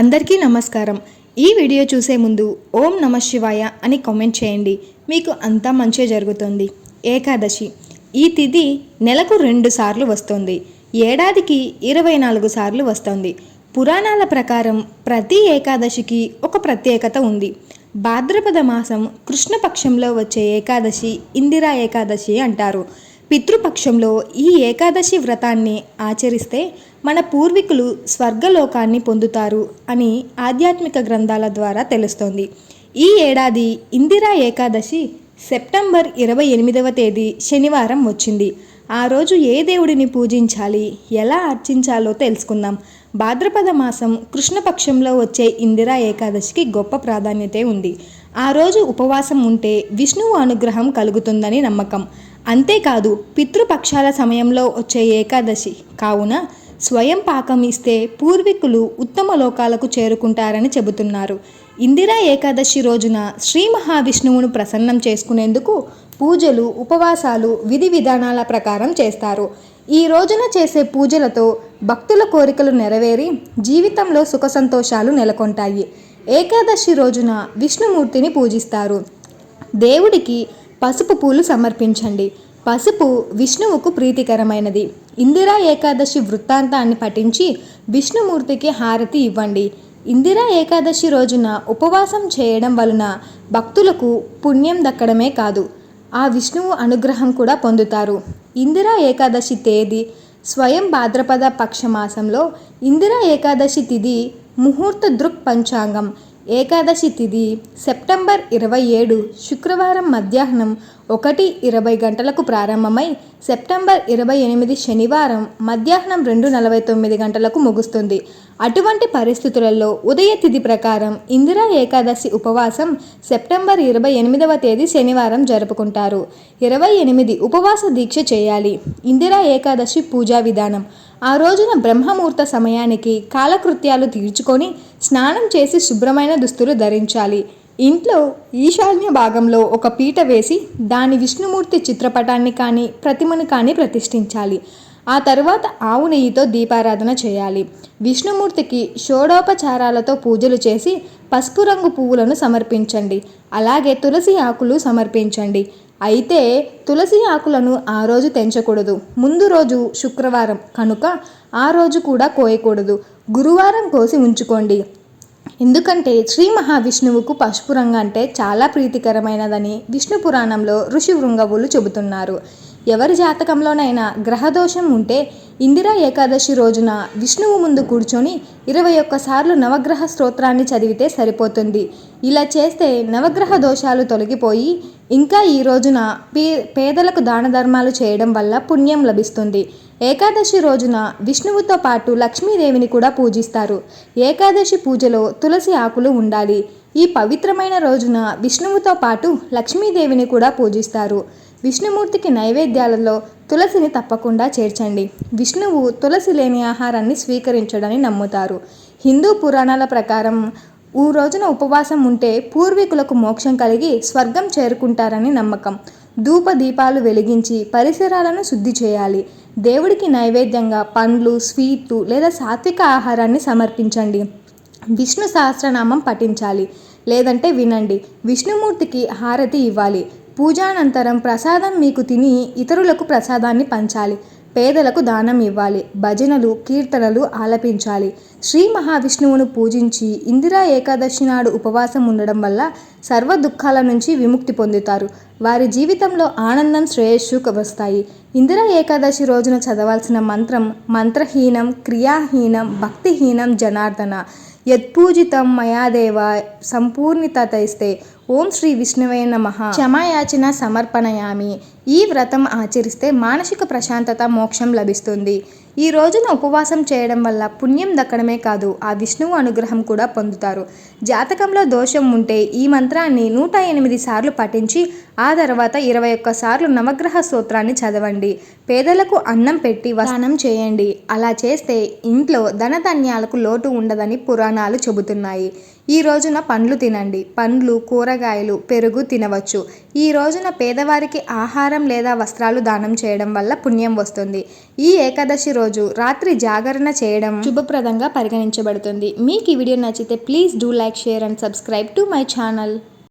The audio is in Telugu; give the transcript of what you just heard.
అందరికీ నమస్కారం. ఈ వీడియో చూసే ముందు ఓం నమ శివాయ అని కామెంట్ చేయండి. మీకు అంతా మంచి జరుగుతుంది. ఏకాదశి. ఈ తిథి నెలకు రెండు సార్లు వస్తుంది. ఏడాదికి ఇరవై నాలుగు సార్లు వస్తుంది. పురాణాల ప్రకారం ప్రతి ఏకాదశికి ఒక ప్రత్యేకత ఉంది. భాద్రపద మాసం కృష్ణపక్షంలో వచ్చే ఏకాదశి ఇందిరా ఏకాదశి అంటారు. పితృపక్షంలో ఈ ఏకాదశి వ్రతాన్ని ఆచరిస్తే మన పూర్వీకులు స్వర్గలోకాన్ని పొందుతారు అని ఆధ్యాత్మిక గ్రంథాల ద్వారా తెలుస్తోంది. ఈ ఏడాది ఇందిరా ఏకాదశి సెప్టెంబర్ ఇరవై ఎనిమిదవ తేదీ శనివారం వచ్చింది. ఆ రోజు ఏ దేవుడిని పూజించాలి ఎలా అర్చించాలో తెలుసుకుందాం. భాద్రపద మాసం కృష్ణపక్షంలో వచ్చే ఇందిరా ఏకాదశికి గొప్ప ప్రాధాన్యత ఉంది. ఆ రోజు ఉపవాసం ఉంటే విష్ణువు అనుగ్రహం కలుగుతుందని నమ్మకం. అంతేకాదు పితృపక్షాల సమయంలో వచ్చే ఏకాదశి. కావున స్వయం పాకం ఇస్తే పూర్వీకులు ఉత్తమ లోకాలకు చేరుకుంటారని చెబుతున్నారు. ఇందిరా ఏకాదశి రోజున శ్రీ మహావిష్ణువును ప్రసన్నం చేసుకునేందుకు పూజలు ఉపవాసాలు విధి విధానాల ప్రకారం చేస్తారు. ఈ రోజున చేసే పూజలతో భక్తుల కోరికలు నెరవేరి జీవితంలో సుఖ సంతోషాలు నెలకొంటాయి. ఏకాదశి రోజున విష్ణుమూర్తిని పూజిస్తారు. దేవుడికి పసుపు పూలు సమర్పించండి. పసుపు విష్ణువుకు ప్రీతికరమైనది. ఇందిరా ఏకాదశి వృత్తాంతాన్ని పఠించి విష్ణుమూర్తికి హారతి ఇవ్వండి. ఇందిరా ఏకాదశి రోజున ఉపవాసం చేయడం వలన భక్తులకు పుణ్యం దక్కడమే కాదు ఆ విష్ణువు అనుగ్రహం కూడా పొందుతారు. ఇందిరా ఏకాదశి తేదీ స్వయం భాద్రపద పక్షమాసంలో ఇందిరా ఏకాదశి తిథి ముహూర్త దృక్ పంచాంగం ఏకాదశి తిథి సెప్టెంబర్ ఇరవై ఏడు శుక్రవారం మధ్యాహ్నం ఒకటి ఇరవై గంటలకు ప్రారంభమై సెప్టెంబర్ ఇరవై ఎనిమిది శనివారం మధ్యాహ్నం రెండు నలభై తొమ్మిది గంటలకు ముగుస్తుంది. అటువంటి పరిస్థితులలో ఉదయ తిథి ప్రకారం ఇందిరా ఏకాదశి ఉపవాసం సెప్టెంబర్ ఇరవై ఎనిమిదవ తేదీ శనివారం జరుపుకుంటారు. ఇరవై ఎనిమిది ఉపవాస దీక్ష చేయాలి. ఇందిరా ఏకాదశి పూజా విధానం. ఆ రోజున బ్రహ్మముహూర్త సమయానికి కాలకృత్యాలు తీర్చుకొని స్నానం చేసి శుభ్రమైన దుస్తులు ధరించాలి. ఇంట్లో ఈశాన్య భాగంలో ఒక పీట వేసి దాని విష్ణుమూర్తి చిత్రపటాన్ని కానీ ప్రతిమను కానీ ప్రతిష్ఠించాలి. ఆ తరువాత ఆవు నెయ్యితో దీపారాధన చేయాలి. విష్ణుమూర్తికి షోడోపచారాలతో పూజలు చేసి పసుపు రంగు పువ్వులను సమర్పించండి. అలాగే తులసి ఆకులు సమర్పించండి. అయితే తులసి ఆకులను ఆ రోజు తెంచకూడదు. ముందు రోజు శుక్రవారం. కనుక ఆ రోజు కూడా కోయకూడదు. గురువారం కోసి ఉంచుకోండి. ఎందుకంటే శ్రీ మహావిష్ణువుకు పసుపు రంగు అంటే చాలా ప్రీతికరమైనదని విష్ణు పురాణంలో ఋషి వృంగవులు చెబుతున్నారు. ఎవరి జాతకంలోనైనా గ్రహదోషం ఉంటే ఇందిరా ఏకాదశి రోజున విష్ణువు ముందు కూర్చొని ఇరవై ఒక్కసార్లు నవగ్రహ స్తోత్రాన్ని చదివితే సరిపోతుంది. ఇలా చేస్తే నవగ్రహ దోషాలు తొలగిపోయి ఇంకా ఈ రోజున పే పేదలకు దాన ధర్మాలు చేయడం వల్ల పుణ్యం లభిస్తుంది. ఏకాదశి రోజున విష్ణువుతో పాటు లక్ష్మీదేవిని కూడా పూజిస్తారు. ఏకాదశి పూజలో తులసి ఆకులు ఉండాలి. ఈ పవిత్రమైన రోజున విష్ణువుతో పాటు లక్ష్మీదేవిని కూడా పూజిస్తారు. విష్ణుమూర్తికి నైవేద్యాలలో తులసిని తప్పకుండా చేర్చండి. విష్ణువు తులసి లేని ఆహారాన్ని స్వీకరించడని నమ్ముతారు. హిందూ పురాణాల ప్రకారం ఓ రోజున ఉపవాసం ఉంటే పూర్వీకులకు మోక్షం కలిగి స్వర్గం చేరుకుంటారని నమ్మకం. ధూప దీపాలు వెలిగించి పరిసరాలను శుద్ధి చేయాలి. దేవుడికి నైవేద్యంగా పండ్లు స్వీట్లు లేదా సాత్విక ఆహారాన్ని సమర్పించండి. విష్ణు సహస్రనామం పఠించాలి. లేదంటే వినండి. విష్ణుమూర్తికి హారతి ఇవ్వాలి. పూజానంతరం ప్రసాదం మీకు తిని ఇతరులకు ప్రసాదాన్ని పంచాలి. పేదలకు దానం ఇవ్వాలి భజనలు కీర్తనలు ఆలపించాలి. శ్రీ మహావిష్ణువును పూజించి ఇందిరా ఏకాదశి నాడు ఉపవాసం ఉండడం వల్ల సర్వ దుఃఖాల నుంచి విముక్తి పొందుతారు. వారి జీవితంలో ఆనందం శ్రేయస్సు వస్తాయి. ఇందిరా ఏకాదశి రోజున చదవాల్సిన మంత్రం మంత్రహీనం క్రియాహీనం భక్తిహీనం జనార్దన. యత్పూజితం మయాదేవ సంపూర్ణితైస్తే ఓం శ్రీ విష్ణువే నమ. క్షమాయాచన సమర్పణయామి. ఈ వ్రతం ఆచరిస్తే మానసిక ప్రశాంతత మోక్షం లభిస్తుంది. ఈ రోజున ఉపవాసం చేయడం వల్ల పుణ్యం దక్కడమే కాదు ఆ విష్ణువు అనుగ్రహం కూడా పొందుతారు. జాతకంలో దోషం ఉంటే ఈ మంత్రాన్ని నూట ఎనిమిది సార్లు పఠించి ఆ తర్వాత ఇరవై ఒక్క సార్లు నవగ్రహ స్తోత్రాన్ని చదవండి. పేదలకు అన్నం పెట్టి వసనం చేయండి. అలా చేస్తే ఇంట్లో ధనధాన్యాలకు లోటు ఉండదని పురాణాలు చెబుతున్నాయి. ఈ రోజున పండ్లు తినండి. పండ్లు కూరగాయలు పెరుగు తినవచ్చు. ఈ రోజున పేదవారికి ఆహారం లేదా వస్త్రాలు దానం చేయడం వల్ల పుణ్యం వస్తుంది. ఈ ఏకాదశి రోజు రాత్రి జాగరణ చేయడం శుభప్రదంగా పరిగణించబడుతుంది. మీకు ఈ వీడియో నచ్చితే please do like share and subscribe to my channel.